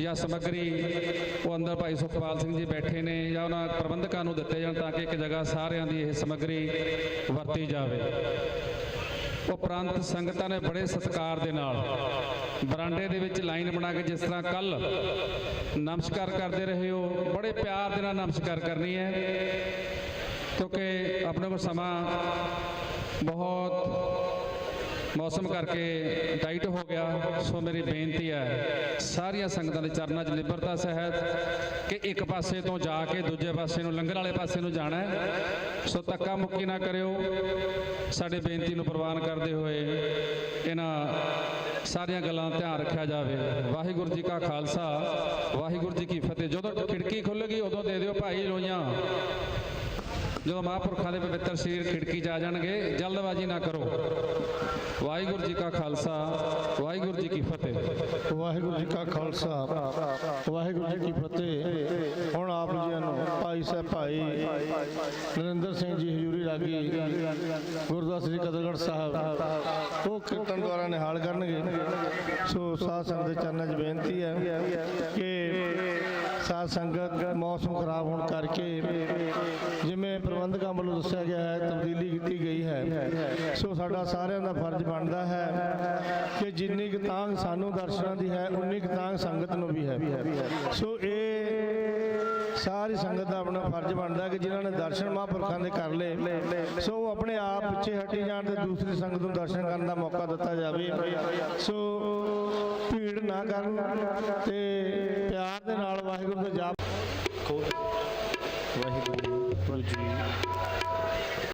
ਜਾਂ ਸਮੱਗਰੀ, ਉਹ ਅੰਦਰ ਭਾਈ ਸੁਖਪਾਲ ਸਿੰਘ ਜੀ ਬੈਠੇ ਨੇ ਜਾਂ ਉਹਨਾਂ ਪ੍ਰਬੰਧਕਾਂ ਨੂੰ ਦਿੱਤੇ ਜਾਣ ਤਾਂ ਕਿ ਇੱਕ ਜਗ੍ਹਾ ਸਾਰਿਆਂ ਦੀ ਇਹ ਸਮੱਗਰੀ ਵਰਤੀ ਜਾਵੇ। ਉਪਰੰਤ ਸੰਗਤਾਂ ਨੇ ਬੜੇ ਸਤਿਕਾਰ ਦੇ ਨਾਲ ਬਰਾਂਡੇ ਦੇ ਵਿੱਚ ਲਾਈਨ ਬਣਾ ਕੇ ਜਿਸ ਤਰ੍ਹਾਂ ਕੱਲ ਨਮਸਕਾਰ ਕਰਦੇ ਰਹੇ ਹੋ, ਬੜੇ ਪਿਆਰ ਦੇ ਨਾਲ ਨਮਸਕਾਰ ਕਰਨੀ ਹੈ। ਕਿਉਂਕਿ ਆਪਣੇ ਕੋਲ ਸਮਾਂ ਬਹੁਤ ਮੌਸਮ ਕਰਕੇ ਟਾਈਟ ਹੋ ਗਿਆ। ਸੋ ਮੇਰੀ ਬੇਨਤੀ ਹੈ, ਸਾਰੀਆਂ ਸੰਗਤਾਂ ਦੇ ਚਰਨਾਂ 'ਚ ਨਿਬਰਤਾ, ਸਹਿਤ ਕਿ ਇੱਕ ਪਾਸੇ ਤੋਂ ਜਾ ਕੇ ਦੂਜੇ ਪਾਸੇ ਨੂੰ, ਲੰਗਰ ਵਾਲੇ ਪਾਸੇ ਨੂੰ ਜਾਣਾ ਹੈ। ਸੋ ਧੱਕਾ ਮੁੱਕੀ ਨਾ ਕਰਿਓ। ਸਾਡੇ ਬੇਨਤੀ ਨੂੰ ਪ੍ਰਵਾਨ ਕਰਦੇ ਹੋਏ ਇਹਨਾਂ ਸਾਰੀਆਂ ਗੱਲਾਂ ਦਾ ਧਿਆਨ ਰੱਖਿਆ ਜਾਵੇ। ਵਾਹਿਗੁਰੂ ਜੀ ਕਾ ਖਾਲਸਾ, ਵਾਹਿਗੁਰੂ ਜੀ ਕੀ ਫਤਿਹ। ਜਦੋਂ ਖਿੜਕੀ ਖੁੱਲੇਗੀ ਉਦੋਂ ਦੇ ਦਿਓ ਭਾਈ ਲੋਈਆਂ ਜਦੋਂ ਮਹਾਂਪੁਰਖਾਂ ਦੇ ਪਵਿੱਤਰ ਸਰੀਰ ਖਿੜਕੀ 'ਚ ਆ ਜਾਣਗੇ, ਜਲਦਬਾਜ਼ੀ ਨਾ ਕਰੋ। ਵਾਹਿਗੁਰੂ ਜੀ ਕਾ ਖਾਲਸਾ, ਵਾਹਿਗੁਰੂ ਜੀ ਕੀ ਫਤਿਹ। ਵਾਹਿਗੁਰੂ ਜੀ ਕਾ ਖਾਲਸਾ, ਵਾਹਿਗੁਰੂ ਜੀ ਕੀ ਫਤਿਹ। ਹੁਣ ਆਪ ਜੀ ਨੂੰ ਭਾਈ ਸਾਹਿਬ, ਭਾਈ ਨਰਿੰਦਰ ਸਿੰਘ ਜੀ ਹਜੂਰੀ ਰਾਗੀ ਗੁਰਦੁਆਰਾ ਸ੍ਰੀ ਕਦਰਗੜ੍ਹ ਸਾਹਿਬ। ਉਹ ਕੀਰਤਨ ਦੁਆਰਾ ਨਿਹਾਲ ਕਰਨਗੇ। ਸੋ ਸਾਧ ਸੰਗਤ ਦੇ ਚਰਨਾਂ 'ਚ ਬੇਨਤੀ ਹੈ ਕਿ ਸਾਧ ਸੰਗਤ ਮੌਸਮ ਖਰਾਬ ਹੋਣ ਕਰਕੇ ਜਿਵੇਂ ਪ੍ਰਬੰਧਕਾਂ ਵੱਲੋਂ ਦੱਸਿਆ ਗਿਆ ਹੈ, ਤਬਦੀਲੀ ਕੀਤੀ ਗਈ ਹੈ। ਸੋ ਸਾਡਾ ਸਾਰਿਆਂ ਦਾ ਫਰਜ਼ ਬਣਦਾ ਹੈ ਕਿ ਜਿੰਨੀ ਕੁ ਤਾਂਗ ਸਾਨੂੰ ਦਰਸ਼ਨਾਂ ਦੀ ਹੈ, ਉਨੀ ਕੁ ਤਾਂਗ ਸੰਗਤ ਨੂੰ ਵੀ ਹੈ। ਸੋ ਇਹ ਸਾਰੀ ਸੰਗਤ ਦਾ ਆਪਣਾ ਫਰਜ਼ ਬਣਦਾ ਕਿ ਜਿਨ੍ਹਾਂ ਨੇ ਦਰਸ਼ਨ ਮਹਾਂਪੁਰਖਾਂ ਦੇ ਕਰ ਲਏ, ਸੋ ਉਹ ਆਪਣੇ ਆਪ ਪਿੱਛੇ ਹਟੀ ਜਾਣ ਤੇ ਦੂਸਰੀ ਸੰਗਤ ਨੂੰ ਦਰਸ਼ਨ ਕਰਨ ਦਾ ਮੌਕਾ ਦਿੱਤਾ ਜਾਵੇ। ਸੋ ਭੀੜ ਨਾ ਕਰਨ ਤੇ ਪਿਆਰ ਦੇ ਵਾਹਿਗੁਰੂ।